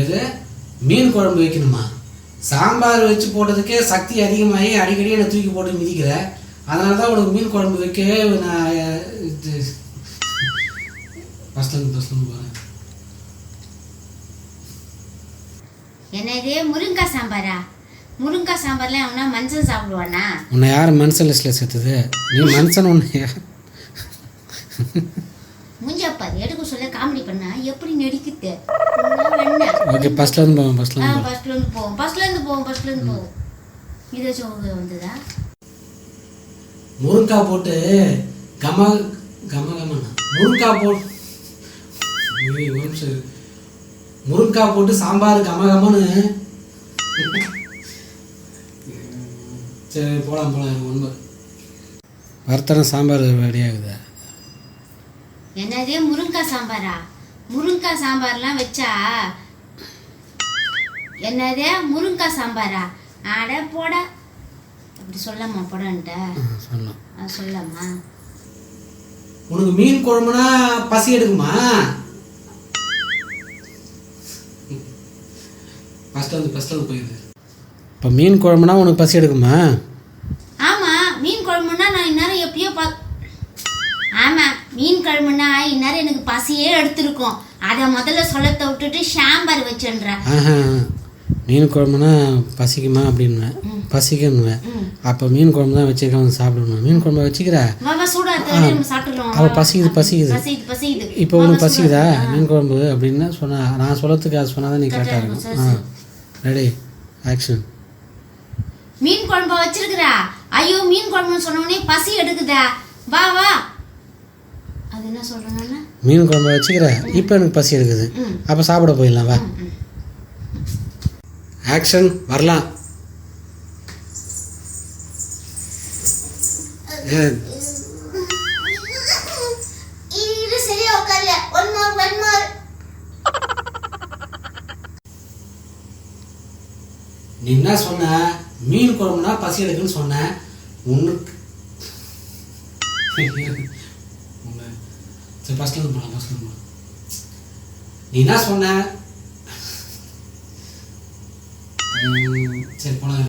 எது? மீன் குழம்பு வைக்கணுமா? சாம்பார் வச்சு போட்டதுக்கே சக்தி அதிகமாகி அடிக்கடி என்னை தூக்கி போட்டு மிதிக்கிற. அதனால தான் உனக்கு மீன் குழம்பு வைக்கவே நான் இது ஃபஸ்ட்லேருந்து ஃபஸ்ட்லேருந்து போகிறேன் என்னது? முருங்காய் சாம்பாரா? முருங்காய் சாம்பார்லாம் அவனா மஞ்சள் சாப்பிடுவானா? உன்னை யார் மனுஷன் லிஸ்ட்டில் சேர்த்தது? நீ மனுஷன் உன்னை யார்? முஞ்சப்பா எடுக்க சொல்ல காமெடி பண்ணா. எப்படி நடிக்குது? ஓகே ஃபஸ்ட்லேருந்து போவேன் ஃபஸ்ட்லேருந்து ஃபர்ஸ்ட்ல இருந்து போவோம். ஃபர்ஸ்ட்ல இருந்து போவோம். ஃபர்ஸ்ட்ல இருந்து போவோம் இதாச்சும் வந்ததா? முருங்காய் போட்டு கம கம கமனா முருங்காய் போட்டு ஒரு நிமிஷம். முருங்காய் போட்டு சாம்பார் கம கமன்னு சரி போகலாம் போகலாம் ஒன்று வறுத்தன சாம்பார் ரெடி ஆகுது? என்னது? முருங்காய் சாம்பாரா? முருங்காய் சாம்பார்லாம் வச்சா? என்னது? முருங்காய் சாம்பாரா? அட போட. அப்படி சொல்லாமா போடன்ட்ட. சொல்லலாம். சொல்லாமா உனக்கு மீன் குழம்புனா பசி எடுக்குமா? ஃபஸ்ட்டு வந்து ஃபஸ்ட்டு வந்து போயிடுது இப்போ மீன் குழம்புனா உனக்கு பசி எடுக்குமா? ஆமா மீன் குழம்புனா நான் இந்நேரம் எப்பயோ பா ஆமா மீன் குழம்புனா இந்நேரம் எனக்கு பசியே எடுத்திருக்கும். அதை முதல்ல சொல்லத்தை விட்டுட்டு சாம்பார் வச்சுன்ற மீன் குழம்புனா பசிக்குமா அப்படின்னுவேன் பசிக்குன்னுவேன் அப்போ மீன் குழம்பு தான் வச்சுருக்காங்க சாப்பிடணும் மீன் குழம்பு வச்சுக்கிற? வாவா சூடா இருக்கிறது நம்ம சாப்பிட்டுருவோம் அவ பசிக்குது பசிக்குது. இப்போ உனக்கு பசிக்குதா? மீன் குழம்பு அப்படின்னு சொன்னா நான் சொல்லத்துக்கு அது சொன்னால் தான் நீ கரெக்டாக இருக்கும். ஆ ரெடி ஆக்ஷன் மீன் குழம்பு வச்சிருக்கிறா? ஐயோ மீன் குழம்புன்னு சொன்ன உடனே பசி எடுக்குதா? வா வா. அது என்ன சொல்றேன்னா மீன் குழம்பு வச்சுக்கிற இப்போ எனக்கு பசி எடுக்குது. அப்போ சாப்பிட போயிடலாம் வா. ஆக்ஷன் வரலாம். நீ என்ன சொன்ன? மீன் குழம்புனா பசி எடுக்குன்னு சொன்ன. உனக்கு. சரி ஃபஸ்ட்லேருந்து போகலாம் ஃபஸ்ட்லேருந்து போகலாம் நீ என்ன சொன்ன சரி போலாம்